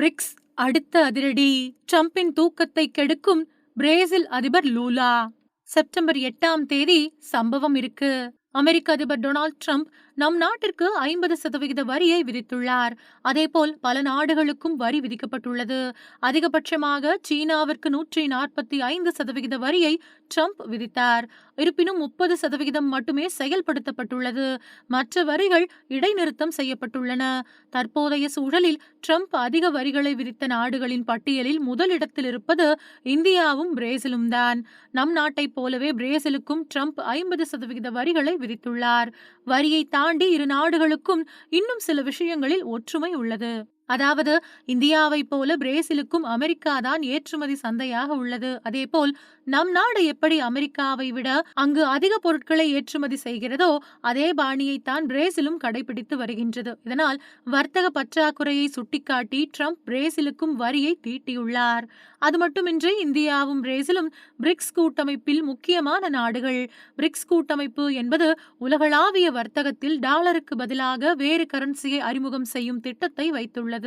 BRICS அடுத்த அதிரடி. ட்ரம்பின் தூக்கத்தை கெடுக்கும் பிரேசில் அதிபர் லூலா. செப்டம்பர் எட்டாம் தேதி சம்பவம் இருக்கு. அமெரிக்க அதிபர் டொனால்ட் ட்ரம்ப் நம் நாட்டிற்கு ஐம்பது சதவிகித வரியை விதித்துள்ளார். அதேபோல் பல நாடுகளுக்கும் வரி விதிக்கப்பட்டுள்ளது. அதிகபட்சமாக சீனாவிற்கு நூற்றி நாற்பத்தி ஐந்து சதவிகித வரியை ட்ரம்ப் விதித்தார். இருப்பினும் முப்பது சதவிகிதம் மட்டுமே செயல்படுத்தப்பட்டுள்ளது. மற்ற வரிகள் இடைநிறுத்தம் செய்யப்பட்டுள்ளன. தற்போதைய சூழலில் ட்ரம்ப் அதிக வரிகளை விதித்த நாடுகளின் பட்டியலில் முதலிடத்தில் இருப்பது இந்தியாவும் பிரேசிலும் தான். நம் நாட்டைப் போலவே பிரேசிலுக்கும் ட்ரம்ப் ஐம்பது சதவிகித வரிகளை விதித்துள்ளார். வரியை தான் தாண்டி இரு நாடுகளுக்கும் இன்னும் சில விஷயங்களில் ஒற்றுமை உள்ளது. அதாவது இந்தியாவைப் போல பிரேசிலுக்கும் அமெரிக்கா தான் ஏற்றுமதி சந்தையாக உள்ளது. அதேபோல் நம் நாடு எப்படி அமெரிக்காவை விட அங்கு அதிக பொருட்களை ஏற்றுமதி செய்கிறதோ அதே பாணியைத்தான் பிரேசிலும் கடைபிடித்து வருகின்றது. இதனால் வர்த்தக பற்றாக்குறையை சுட்டிக்காட்டி ட்ரம்ப் பிரேசிலுக்கும் வரியை தீட்டியுள்ளார். அது மட்டுமின்றி இந்தியாவும் பிரேசிலும் பிரிக்ஸ் கூட்டமைப்பில் முக்கியமான நாடுகள். பிரிக்ஸ் கூட்டமைப்பு என்பது உலகளாவிய வர்த்தகத்தில் டாலருக்கு பதிலாக வேறு கரன்சியை அறிமுகம் செய்யும் திட்டத்தை வைத்துள்ளது.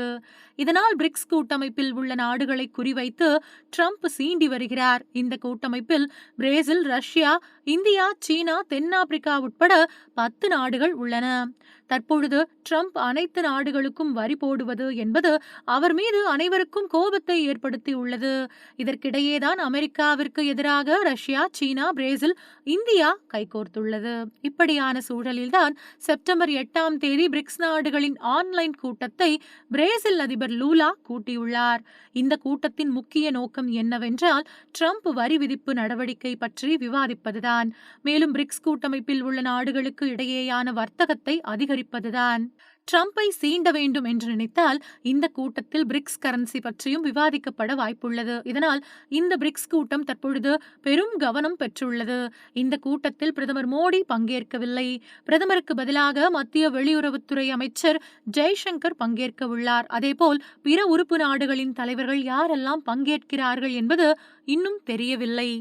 இதனால் பிரிக்ஸ் கூட்டமைப்பில் உள்ள நாடுகளை குறிவைத்து ட்ரம்ப் சீண்டி வருகிறார். இந்த கூட்டமைப்பில் பிரேசில் ரஷ்யா இந்தியா சீனா தென்னாப்பிரிக்கா உட்பட பத்து நாடுகள் உள்ளன. தற்பொழுது ட்ரம்ப் அனைத்து நாடுகளுக்கும் வரி போடுவது என்பது அவர் மீது அனைவருக்கும் கோபத்தை ஏற்படுத்தியுள்ளது. இதற்கிடையேதான் அமெரிக்காவிற்கு எதிராக ரஷ்யா சீனா பிரேசில் இந்தியா கைகோர்த்துள்ளது. இப்படியான சூழலில்தான் செப்டம்பர் எட்டாம் தேதி பிரிக்ஸ் நாடுகளின் ஆன்லைன் கூட்டத்தை பிரேசில் அதிபர் லூலா கூட்டியுள்ளார். இந்த கூட்டத்தின் முக்கிய நோக்கம் என்னவென்றால் ட்ரம்ப் வரி விதிப்பு நடவடிக்கை பற்றி விவாதிப்பதுதான். மேலும் பிரிக்ஸ் கூட்டமைப்பில் உள்ள நாடுகளுக்கு இடையேயான வர்த்தகத்தை அதிகரிப்பதுதான். ட்ரம்பை சீண்ட வேண்டும் என்று நினைத்தால் இந்த கூட்டத்தில் பிரிக்ஸ் கரன்சி பற்றியும் விவாதிக்கப்பட வாய்ப்புள்ளது. இதனால் இந்த பிரிக்ஸ் கூட்டம் தற்பொழுது பெரும் கவனம் பெற்றுள்ளது. இந்த கூட்டத்தில் பிரதமர் மோடி பங்கேற்கவில்லை. பிரதமருக்கு பதிலாக மத்திய வெளியுறவுத்துறை அமைச்சர் ஜெய்சங்கர் பங்கேற்க உள்ளார். அதேபோல் பிற உறுப்பு நாடுகளின் தலைவர்கள் யாரெல்லாம் பங்கேற்கிறார்கள் என்பது இன்னும் தெரியவில்லை.